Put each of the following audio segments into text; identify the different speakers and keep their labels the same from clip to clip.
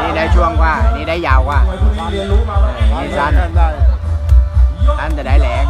Speaker 1: นี่ได้ช่วง
Speaker 2: กว่า
Speaker 1: นี่ได้ยาวกว่านี่สั้นสั้นแต่ได้แร
Speaker 2: ง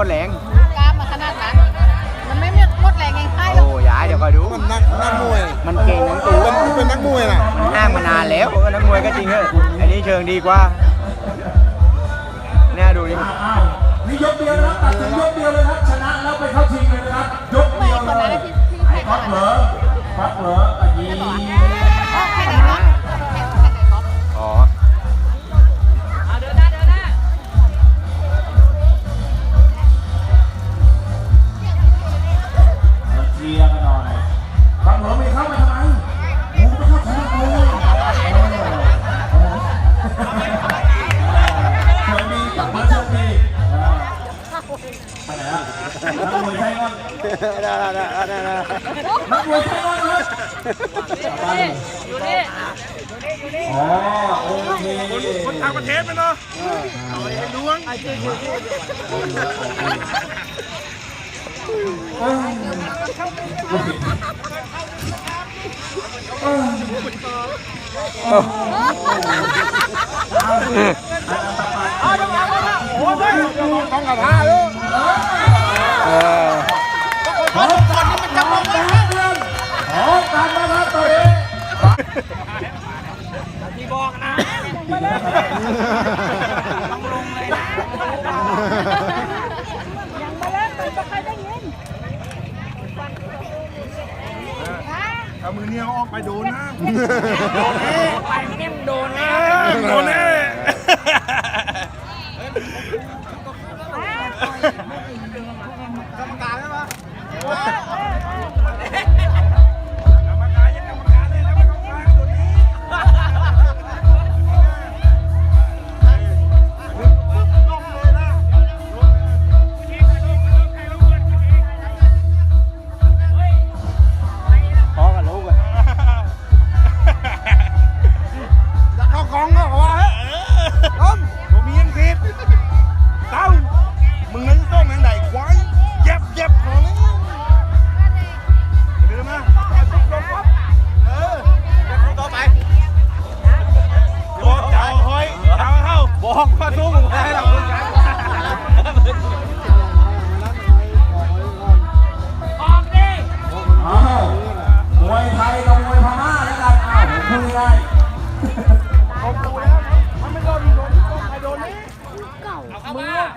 Speaker 2: มดแรง
Speaker 3: กล้ามมาขนาดนั้น มันไม่หมดแรงง่งยๆห
Speaker 2: โอ้
Speaker 3: อก
Speaker 2: ยายเดี๋ยวคอยดู
Speaker 4: มันนักมวย
Speaker 2: มันเก่งนักงตัว
Speaker 4: เป็นเป็นนักมวยน่ะ
Speaker 2: ห้างมานานแล้วเออนักมวยก็จริงเอออันนี้เชิงดีกว่าเนี่ดูดิ
Speaker 1: นี่ยกเดียวนะครับตัดสินยกเดียวเลยครับชนะแล้วไปเข้าชิงเลยนะครับยกเดียวเลยที่ที่ไต้พัอ
Speaker 3: นก
Speaker 1: เหรอพักเหรออันนี้อค่ไหนเนา มวยไทยบ้นครัจับบ้นอ๋อโอเค
Speaker 4: คนต่างประเทศไหมเนาะเอาไอ้ดวง
Speaker 1: เอา
Speaker 4: ต่อไปเอา
Speaker 1: ต่อ
Speaker 4: ไปโอ้ยต้
Speaker 2: อ
Speaker 4: งกับผ้าลูก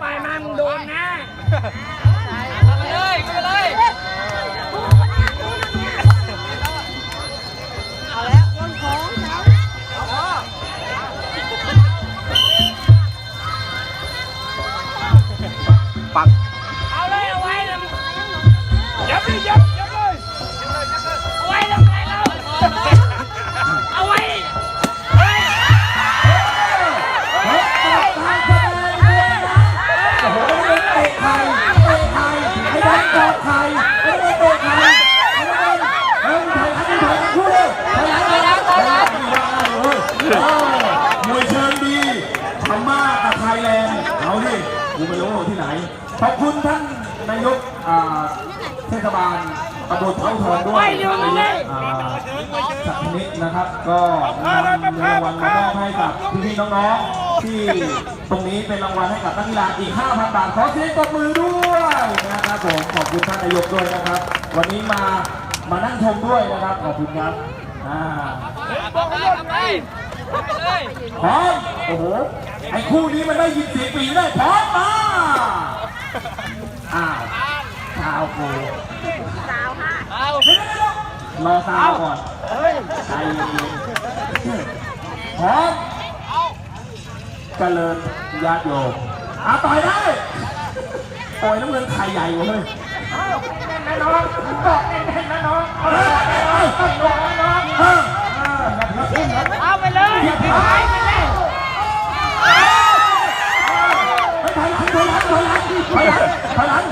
Speaker 4: ไป
Speaker 3: มามึง
Speaker 1: โดนแน่ นนายกอ่าเทศบาลตำบลเท้าทองด้วยนายกอ่าสักนิดนะครับ ก็นำรางวัลมามอบให้กับพี่ๆน้องๆที่ตรงนี้เป็นรางวัลให้กับนักกีฬาอีก 5,000 บาท ขอเสียงตบมือด้วยนะครับผมขอบคุณท่านนายกด้วยนะครับ วันนี้มามานั่งชมด้วยนะครับขอบคุณครับอ่า
Speaker 3: บอกไปเลยไปเลย
Speaker 1: พร้อมโอ้โหไอ้คู่นี้มันได้ยินเสียงปีได้พร้อมมา อ้าวสาวกู
Speaker 3: เอา
Speaker 1: รอสาวก่อนใจเย็นๆพร้อมเจริญญาติโยมอาต่อยได้ต่อยน้ำเงินไข่ใหญ่กว่าเลยน่นอนบอกแน่นๆนะน้องเออเออน้องเออ
Speaker 3: เอาไปเลยไปเลย
Speaker 1: ถอยหลังถอยหลังถอยหลังถอยหลัง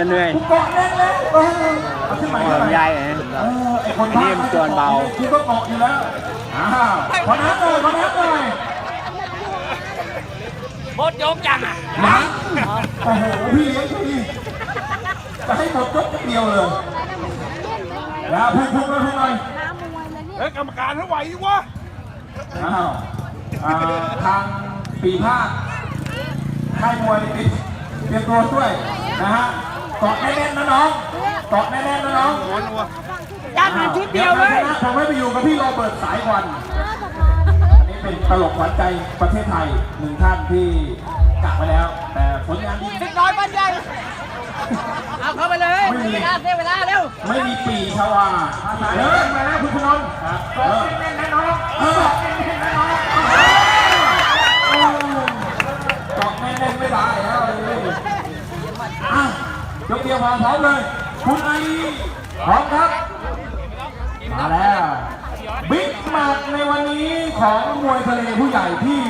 Speaker 1: ไอ้
Speaker 2: นู่นน่ะเหนื่อย
Speaker 1: กูเกาะแน่นแล้วเออเอาขึ้นมา
Speaker 2: หั
Speaker 1: ขึ้
Speaker 2: วน
Speaker 1: มา
Speaker 2: ใหญ่ไง
Speaker 1: เออไอ้คนบ้า
Speaker 2: นี่มันตัวเบา
Speaker 1: กูก็เกาะอยู่แล้วอ้าวขอน้ำหน่อยขอน้ำหน่อย
Speaker 3: หมดยกจังอะ
Speaker 1: มาโอ้โหพี่เลี้ยงพี่จะให้หมดยกเดียวเลยนะพูดพูดไปพูดหน่อย
Speaker 4: เฮ้ยกรรมการเท่าไหววะ
Speaker 1: อ้าวอ่าทางปีภาคค่ายมวยปิดเตรียมตัวด้วยนะฮะ เกาะแน่นๆนะน้องเกาะแน่นๆนะน้อง
Speaker 3: จัดมาชุดเดียวเลย
Speaker 1: ผมไม่ไปอยู่กับพี่โรเบิร์ตสายควันอันนี้เป็นตลกขวัญใจประเทศไทยหนึ่งท่านที่กลับมาแล้ว แต่ผลงานดี
Speaker 3: สิบร้อยปันใหญ่เอาเข้าไปเลยเวลาเสียเวลาเร็ว
Speaker 1: ไม่มีปีชาวาเดินมาแล้วคุณพนนท์เอ ยกเดียวพอพร้อมเลย คุณไอพร้อมครับ มาแล้ว บิ๊กมตช์ในวันนี้ของมวยทะเลผู้ใหญ่ที่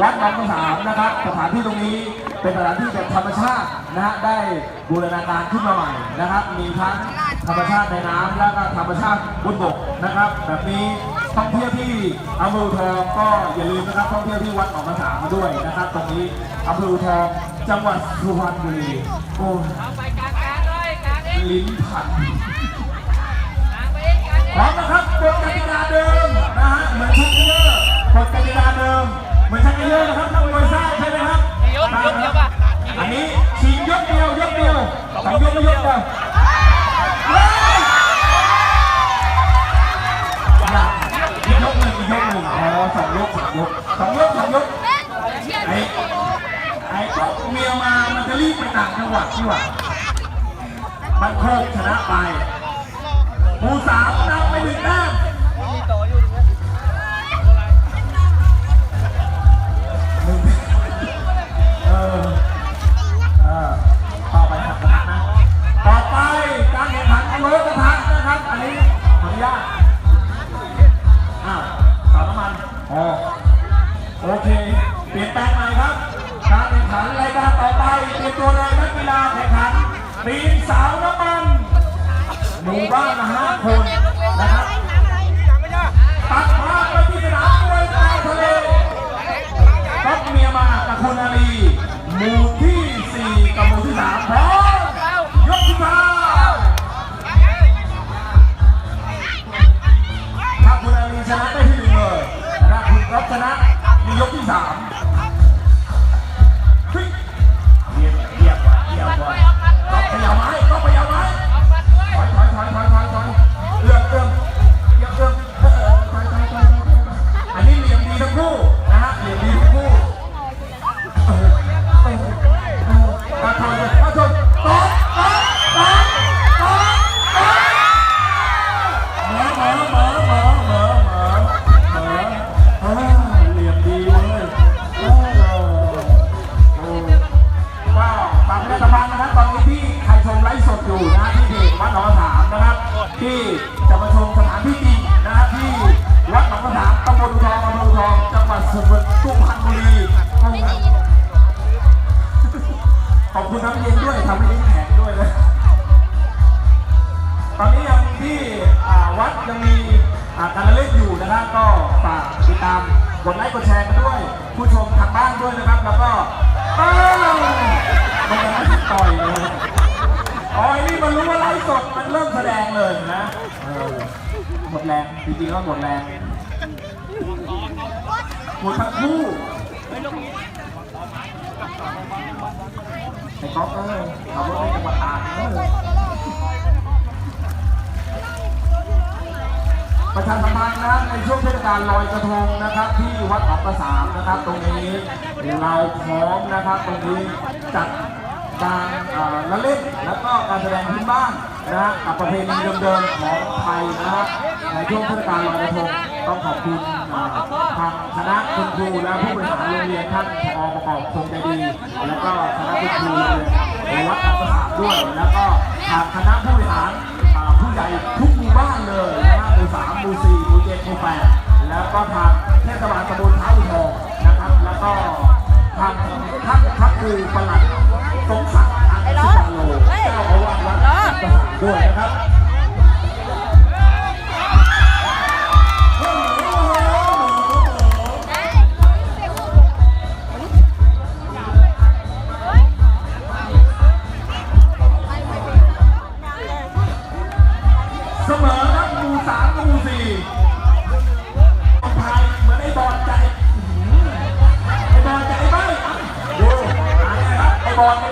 Speaker 1: วัดหนองมะขามนะครับ สถานที่ตรงนี้เป็นสถานที่แบบธรรมชาตินะฮะได้บูรณาการขึ้นมาใหม่นะครับ มีทั้งธรรมชาติในน้ำและก็ธรรมชาติบนบกนะครับ แบบนี้ท่องเที่ยวที่อำเภอทองก็อย่าลืมนะครับท่องเที่ยวที่วัดหนองมะขามด้วยนะครับ ตรงนี้อำเภอทองจังหวัดสุพรรณบุรีโอ้
Speaker 3: ลิ้
Speaker 1: นพันพร้อมนะครับกฎกติกาเดิมนะฮะเหมือนชักเยอร์กฎกติกาเดิม เหมือนชักเยอร์นะครับนักมวยทราบใช่ไหมครับ
Speaker 3: ยกยกเดียวป่ะ
Speaker 1: ที่จะมาชมสถานที่จริงนะฮะที่วัดหนองกระถางตำบลทองอำเภอทองจังหวัดสุพรรณสุพรรณบุรีขอบคุณน้ำเย็นด้วยทำให้ยิ้แข็งด้วยนะตอนนี้ยังที่วัดยังมีการเล่นอยู่นะครับก็ฝากติดตามกดไลค์กดแชร์กันด้วย ผู้ชมทางบ้านด้วยนะครับ แล้วก็มันจะไม่ต่อยเลย อ๋อไอ้นี่มันรู้ว่าไลฟ์สดมันเริ่มแสดงเลยนะเออหมดแรงจริงๆก็หมดแรงหมดทั้งคู่ไอ้ก๊อฟเอ้ยขับรถไม่จังหวัดตากเอ้ยประชาสัมพันธ์นะครับในช่วงเทศกาลลอยกระทงนะครับ ที่วัดหนองประสามนะครับ ตรงนี้เราพร้อมนะครับ ตรงนี้จัดการเอ่อ ละเล่นแล้วก็การแสดงพื้นบ้านนะฮะกับประเพณีเดิมๆของไทยนะครับในช่วงเทศกาลลอยกระทงต้องขอบคุณทางคณะคุณครูและผู้บริหารโรงเรียนท่านผอประกอบคงใจดี แล้วก็คณะคุณครูโรงเรียนวัดหนองประสาด้วย แล้วก็ทางคณะผู้บริหารผู้ใหญ่ทุกหมู่บ้านเลยนะหมู่สามหมู่สี่หมู่เจ็ดหมู่แปดแล้วก็ทางเทศบาลตำบลท้าอุทองนะครับ แล้วก็ทางท่านพระครูประหลัด ด้วยนะครับเสมอครับหมู่สามกับหมู่สี่คนไทยเหมือนไอ้บอลใจไอ้บอลใจไอ้ใบ้างครับไอ้บอล